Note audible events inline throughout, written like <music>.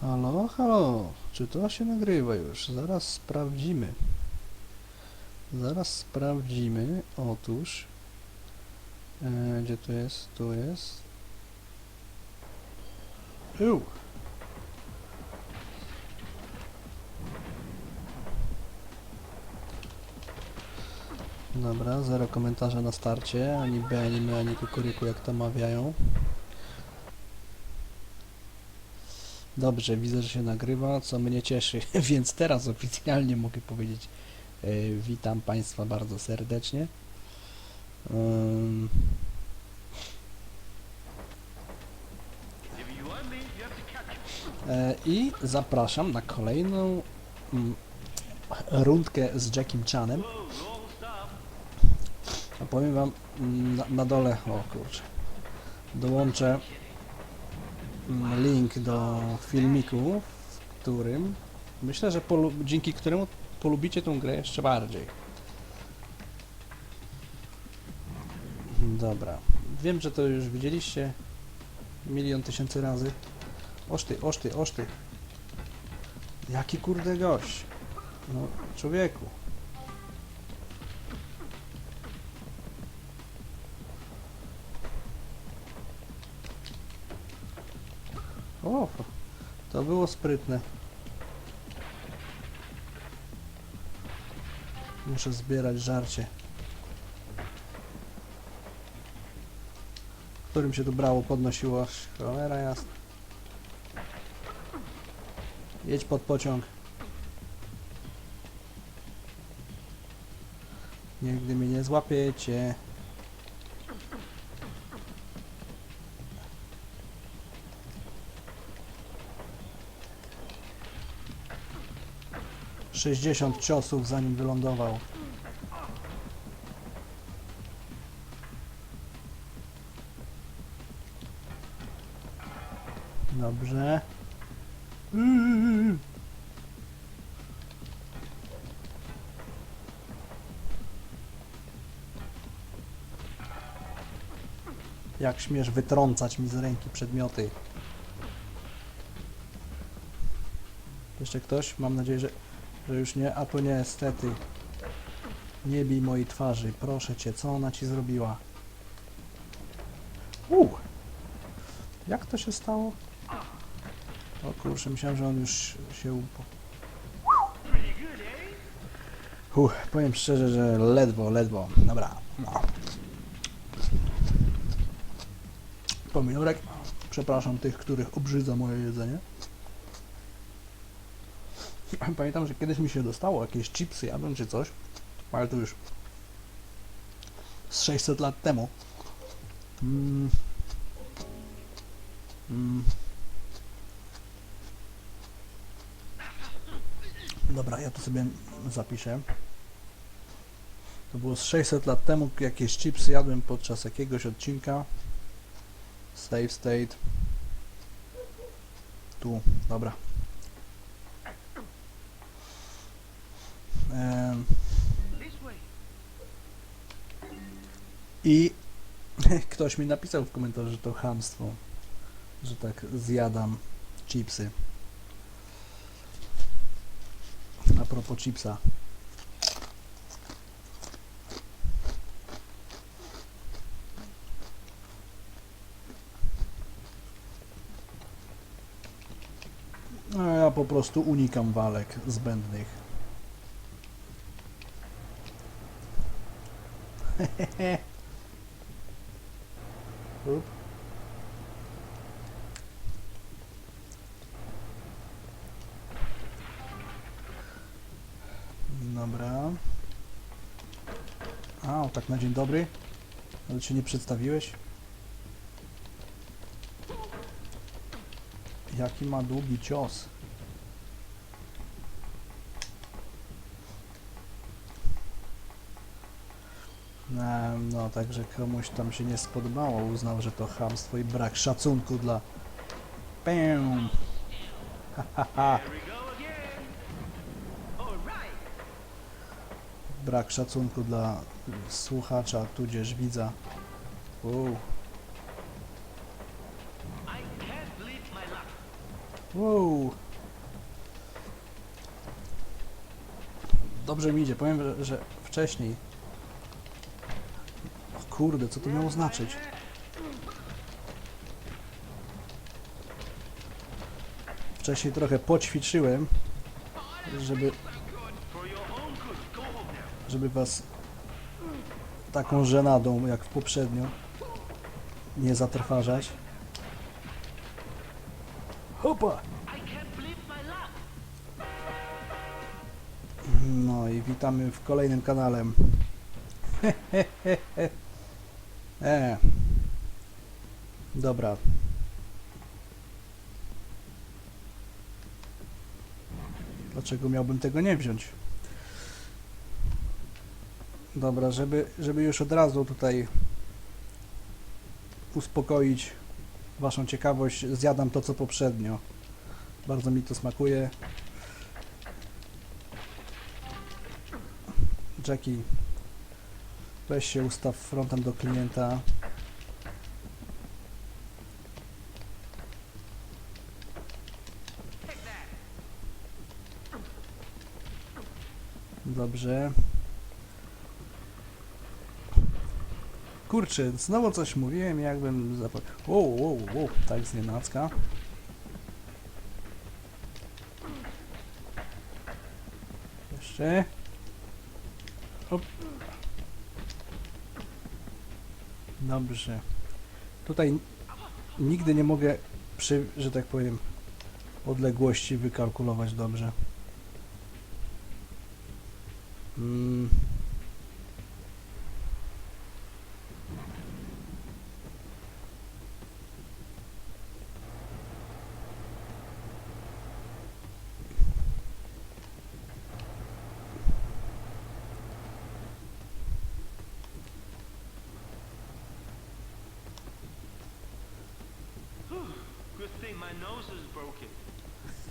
Halo, halo, czy to się nagrywa już? Zaraz sprawdzimy. Zaraz sprawdzimy. Otóż, e, gdzie to jest? Tu jest. Uuu. Dobra, zero komentarza na starcie, ani B, ani my, ani kukuryku, jak to mawiają. Dobrze, widzę, że się nagrywa, co mnie cieszy, <laughs> więc teraz oficjalnie mogę powiedzieć e, witam Państwa bardzo serdecznie. E, I zapraszam na kolejną mm, rundkę z Jackiem Chanem. A powiem Wam mm, na, na dole, o kurczę, dołączę link do filmiku, w którym myślę, że dzięki któremu polubicie tą grę jeszcze bardziej. Dobra. Wiem, że to już widzieliście milion tysięcy razy. Oż ty, oż ty, oż ty. Jaki kurde gość. No, człowieku. O, to było sprytne. Muszę zbierać żarcie. Którym się tu brało, podnosiło. Cholera jasna. Jedź pod pociąg. Nigdy mnie nie złapiecie. Sześćdziesiąt ciosów zanim wylądował. Dobrze. Yy. Jak śmiesz wytrącać mi z ręki przedmioty? Jeszcze ktoś? Mam nadzieję, że, że już nie. A to niestety. Nie bij mojej twarzy. Proszę cię, co ona ci zrobiła? Uuu. Jak to się stało? O kurczę, myślałem, że on już się upo... Uff, powiem szczerze, że ledwo, ledwo. Dobra, no. Pomidorek. Przepraszam tych, których obrzydza moje jedzenie. <clears throat> Pamiętam, że kiedyś mi się dostało jakieś chipsy, jadłem czy coś, ale to już z 600 lat temu. Mm. Mm. Dobra, ja to sobie zapiszę. To było z 600 lat temu, jakieś chipsy jadłem podczas jakiegoś odcinka. Save state. Tu, dobra. I <laughs> ktoś mi napisał w komentarzu, że to chamstwo, że tak zjadam chipsy. A propos chipsa. A ja po prostu unikam walek zbędnych. Up. Dobra. A, o, tak na dzień dobry. Ale się nie przedstawiłeś? Jaki ma długi cios. No, także komuś tam się nie spodobało. Uznał, że to chamstwo i brak szacunku dla... Pę. Ha, ha, ha. Brak szacunku dla słuchacza, tudzież widza. Uuu. Wow. Dobrze mi idzie. Powiem, że wcześniej. O kurde, co to miało znaczyć? Wcześniej trochę poćwiczyłem, żeby, żeby was taką żenadą jak w poprzednio nie zatrważać. Hopa! No i witamy w kolejnym kanale. <laughs> e. Dobra. Dlaczego miałbym tego nie wziąć? Dobra, żeby, żeby już od razu tutaj uspokoić Waszą ciekawość, zjadam to co poprzednio. Bardzo mi to smakuje. Jackie, weź się ustaw frontem do klienta. Dobrze. Kurczę, znowu coś mówiłem, jakbym zapomniał. Wow, wow, wow, tak z nienacka. Jeszcze. Hop. Dobrze. Tutaj nigdy nie mogę przy, że tak powiem, odległości wykalkulować dobrze. Mm.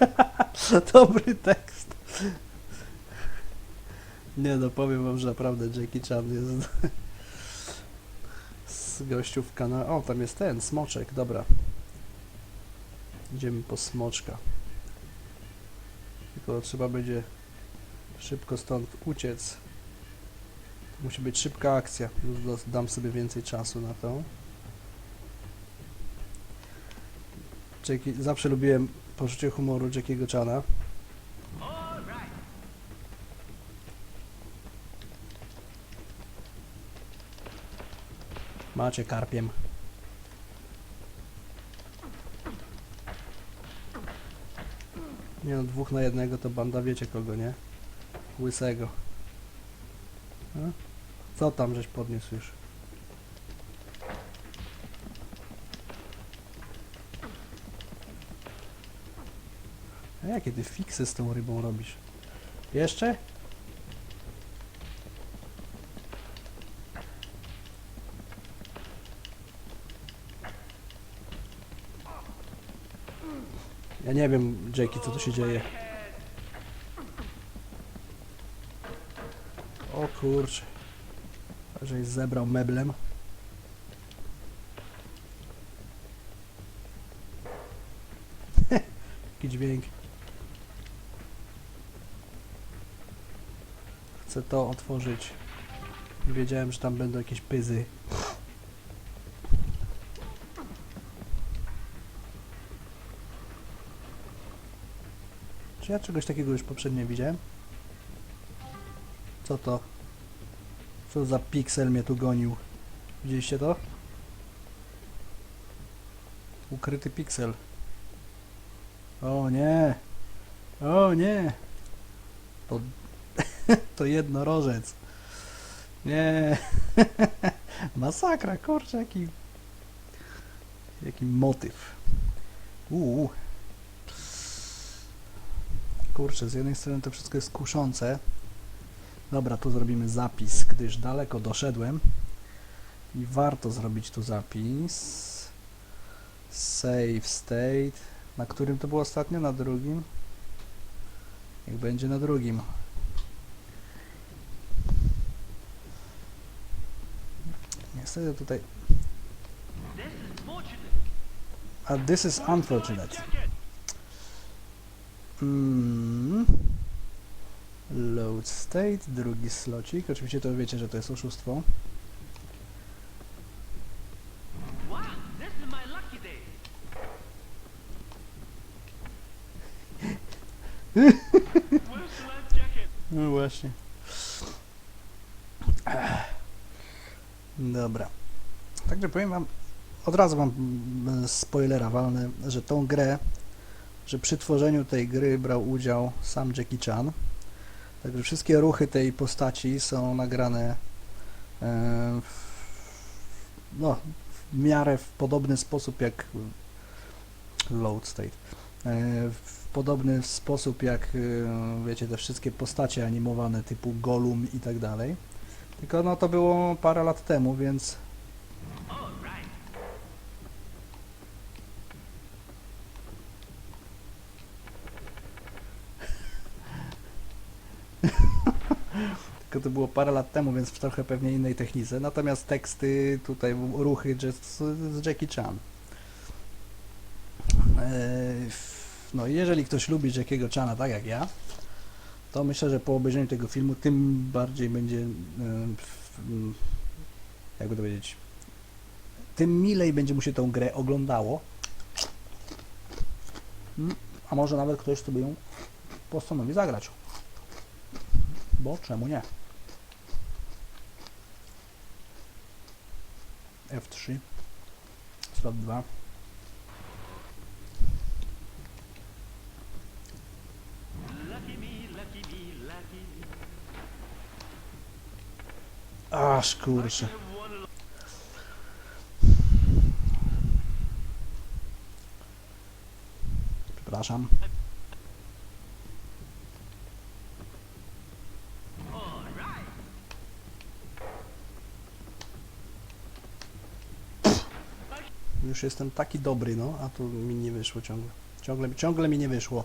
<laughs> Dobry tekst. Nie no, powiem wam, że naprawdę Jackie Chan jest z gościów w kanale. O, tam jest ten, smoczek, dobra. Idziemy po smoczka. Tylko trzeba będzie szybko stąd uciec. Musi być szybka akcja. Już dam sobie więcej czasu na to. Jackie, zawsze lubiłem poczucie humoru Jackiego Chana. Macie karpiem. Nie no, dwóch na jednego to banda wiecie kogo, nie? Łysego. A? Co tam żeś podniósł już? Jakie ty fiksy z tą rybą robisz? Jeszcze? Ja nie wiem, Jakey, co tu się dzieje. O kurczę. Żeś zebrał meblem. <laughs> Jaki dźwięk. Chcę to otworzyć. Wiedziałem, że tam będą jakieś pyzy. Czy ja czegoś takiego już poprzednio widziałem? Co to? Co za piksel mnie tu gonił? Widzieliście to? Ukryty piksel. O nie! O nie! To, to jednorożec. Nie! <laughs> Masakra, kurczę, jaki... Jaki motyw. Uuu. Kurczę, z jednej strony to wszystko jest kuszące. Dobra, tu zrobimy zapis, gdyż daleko doszedłem. I warto zrobić tu zapis. Save state. Na którym to było ostatnio? Na drugim? Jak będzie na drugim. Niestety tutaj... A this is unfortunate. Mm. Load state, drugi slocik. Oczywiście to wiecie, że to jest oszustwo. Wow, this is my lucky day. Where's the life jacket? No właśnie. Dobra. Także powiem wam, od razu wam mm, spoilera walnę, że tą grę, że przy tworzeniu tej gry brał udział sam Jackie Chan. Także wszystkie ruchy tej postaci są nagrane e, w, no, w miarę w podobny sposób jak Load State. E, w podobny sposób jak e, wiecie te wszystkie postacie animowane typu Gollum i tak dalej. Tylko no to było parę lat temu, więc <laughs> tylko to było parę lat temu, więc w trochę pewnie innej technice. Natomiast teksty, tutaj ruchy z, z Jackie Chan. E, No i jeżeli ktoś lubi Jackiego Chana tak jak ja, to myślę, że po obejrzeniu tego filmu tym bardziej będzie, e, jakby to powiedzieć, tym milej będzie mu się tą grę oglądało. Mm, A może nawet ktoś sobie ją postanowi zagrać. Bo czemu nie? F3 slot 2 Lucky me, lucky me, lucky me. I kurczę. Przepraszam. Już jestem taki dobry, no, a tu mi nie wyszło ciągle. Ciągle, ciągle mi nie wyszło.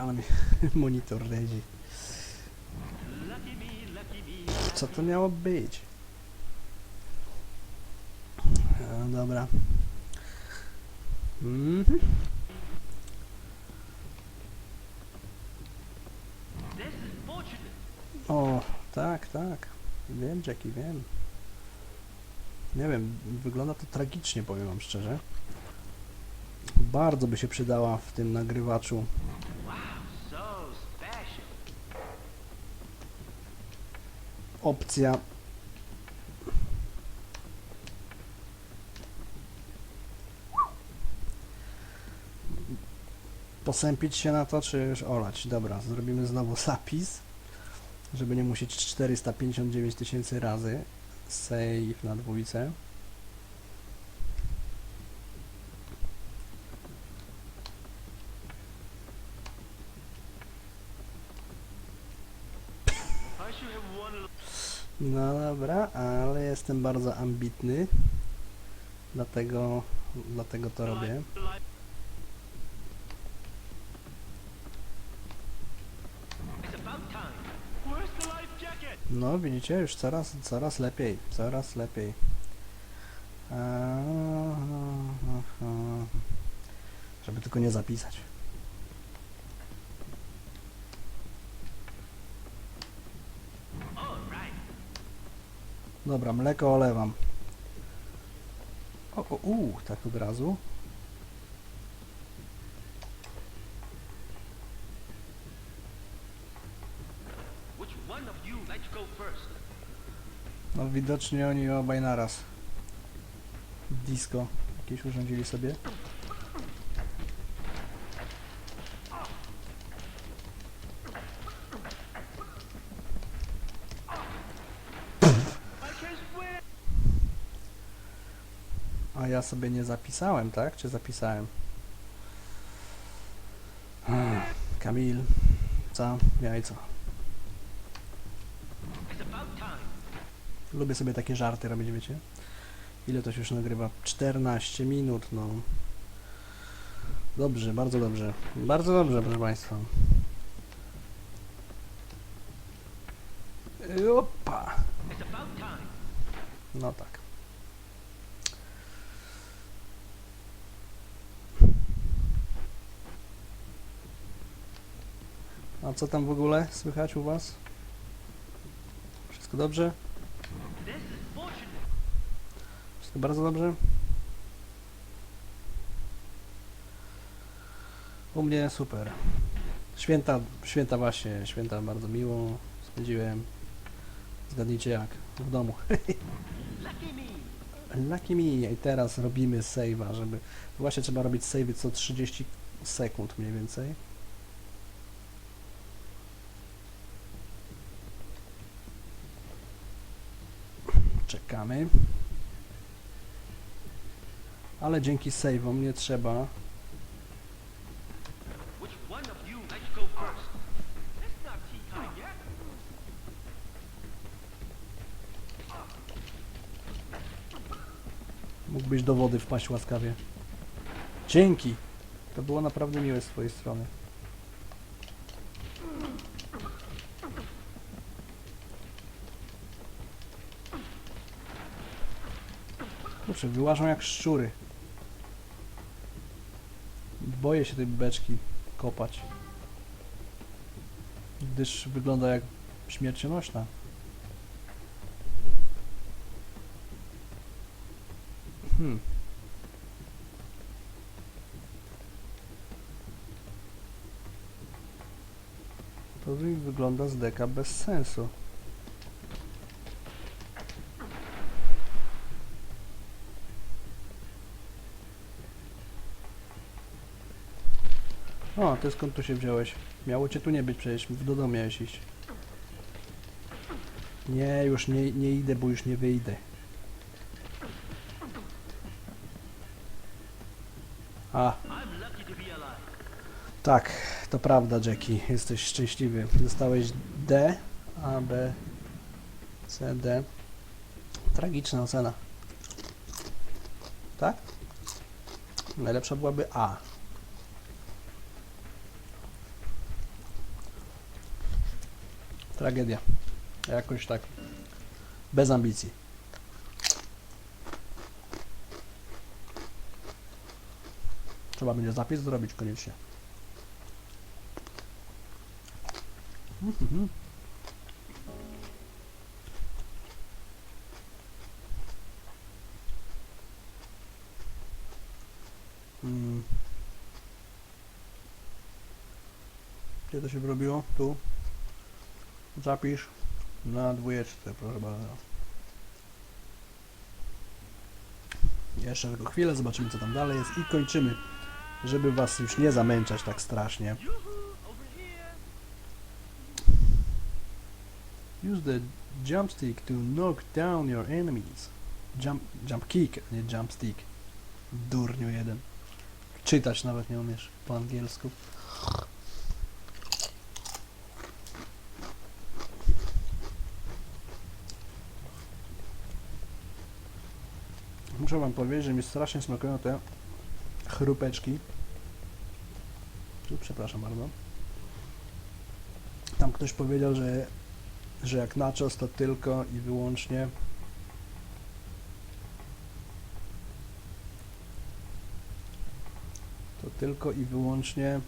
Ale mi <laughs> monitor leci. Lucky me, lucky me. Co to miało być? E, dobra. Mhm. O, tak, tak. Wiem, Jackie, wiem. Nie wiem, wygląda to tragicznie, powiem wam szczerze. Bardzo by się przydała w tym nagrywaczu opcja posępić się na to, czy już olać. Dobra, zrobimy znowu <laughs> zapis, żeby nie musieć 459 tysięcy razy save na dwójce. I should have won a No dobra, ale jestem bardzo ambitny, dlatego, dlatego to robię. No widzicie, już coraz, coraz lepiej, coraz lepiej. Żeby tylko nie zapisać. Dobra, mleko olewam. O, o, u, tak od razu. No widocznie oni obaj naraz. Disco jakieś urządzili sobie. A ja sobie nie zapisałem, tak? Czy zapisałem? Hmm, Kamil, co? Jajco. Lubię sobie takie żarty robić, wiecie? Ile to się już nagrywa? 14 minut, no. Dobrze, bardzo dobrze. Bardzo dobrze, proszę Państwa. Opa! No tak. A co tam w ogóle słychać u was? Wszystko dobrze? Wszystko bardzo dobrze? U mnie super. Święta, święta właśnie, święta bardzo miło spędziłem. Zgadnijcie jak? W domu. <laughs> Lucky me. Lucky me. I teraz robimy save'a, żeby... Właśnie trzeba robić save'y co 30 sekund mniej więcej. Czekamy. Ale dzięki save'om nie trzeba. Mógłbyś do wody wpaść łaskawie. Dzięki! To było naprawdę miłe z twojej strony. Kurczę, wyłażą jak szczury. Boję się tej beczki kopać. Gdyż wygląda jak śmiercionośna. Hmm. To wygląda z deka bez sensu. O, ty skąd tu się wziąłeś? Miało cię tu nie być przecież, do domu miałeś iść. Nie, już nie, nie idę, bo już nie wyjdę. A, tak, to prawda, Jackie. Jesteś szczęśliwy. Dostałeś D, A, B, C, D. Tragiczna ocena. Tak? Najlepsza byłaby A. Tragedia. Jakoś tak. Bez ambicji. Trzeba będzie zapis zrobić koniecznie. Mhm. Mm. Gdzie to się wyrobiło? Tu. Zapisz na dwójeczce, proszę bardzo. Jeszcze tylko chwilę, zobaczymy co tam dalej jest i kończymy, żeby was już nie zamęczać tak strasznie. Use the jump stick to knock down your enemies. Jump, jump kick, nie jump stick. Durniu jeden. Czytać nawet nie umiesz po angielsku. Muszę wam powiedzieć, że mi strasznie smakują te chrupeczki. Tu, przepraszam bardzo. Tam ktoś powiedział, że że jak nachos to tylko i wyłącznie to tylko i wyłącznie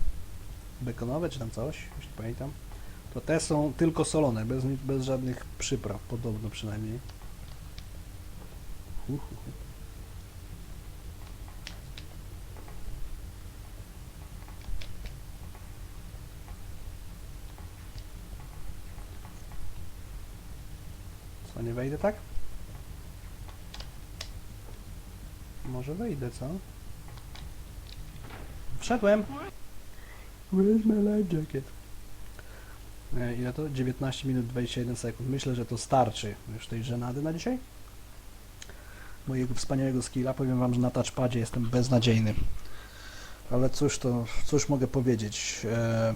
bekonowe czy tam coś, jeśli pamiętam to te są tylko solone, bez, bez żadnych przypraw, podobno przynajmniej hu, hu, hu. Nie wejdę tak? Może wejdę, co? Wszedłem! Where's my life jacket? E, ile to? 19 minut 21 sekund. Myślę, że to starczy już tej żenady na dzisiaj. Mojego wspaniałego skilla. Powiem wam, że na touchpadzie jestem beznadziejny. Ale cóż to, cóż mogę powiedzieć? E,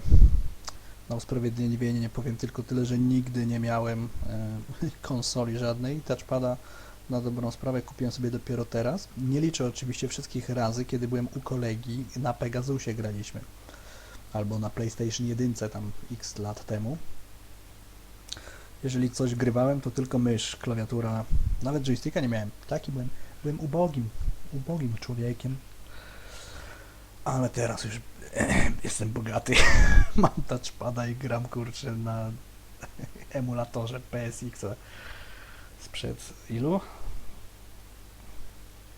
na usprawiedliwienie nie powiem tylko tyle, że nigdy nie miałem e, <laughs> konsoli żadnej. Touchpada na dobrą sprawę kupiłem sobie dopiero teraz. Nie liczę oczywiście wszystkich razy, kiedy byłem u kolegi na Pegasusie graliśmy. Albo na PlayStation 1 tam x lat temu. Jeżeli coś grywałem, to tylko mysz, klawiatura. Nawet joysticka nie miałem. Taki byłem. Byłem ubogim, ubogim człowiekiem. Ale teraz już <clears throat> jestem bogaty. <laughs> Mam touchpada i gram kurczę na <laughs> emulatorze PSX sprzed ilu?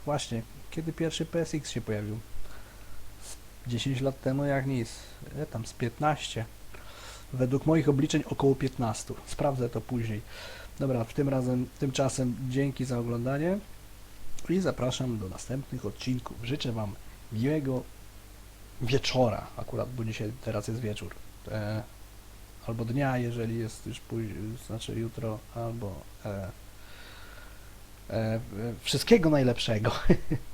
Właśnie, kiedy pierwszy PSX się pojawił? Z 10 lat temu jak nic. E, tam z 15. Według moich obliczeń około 15. Sprawdzę to później. Dobra, w tym razem, tymczasem dzięki za oglądanie i zapraszam do następnych odcinków. Życzę Wam miłego wieczora, akurat, bo dzisiaj, teraz jest wieczór. E, albo dnia, jeżeli jest już później, znaczy jutro, albo e, e, wszystkiego najlepszego. <laughs>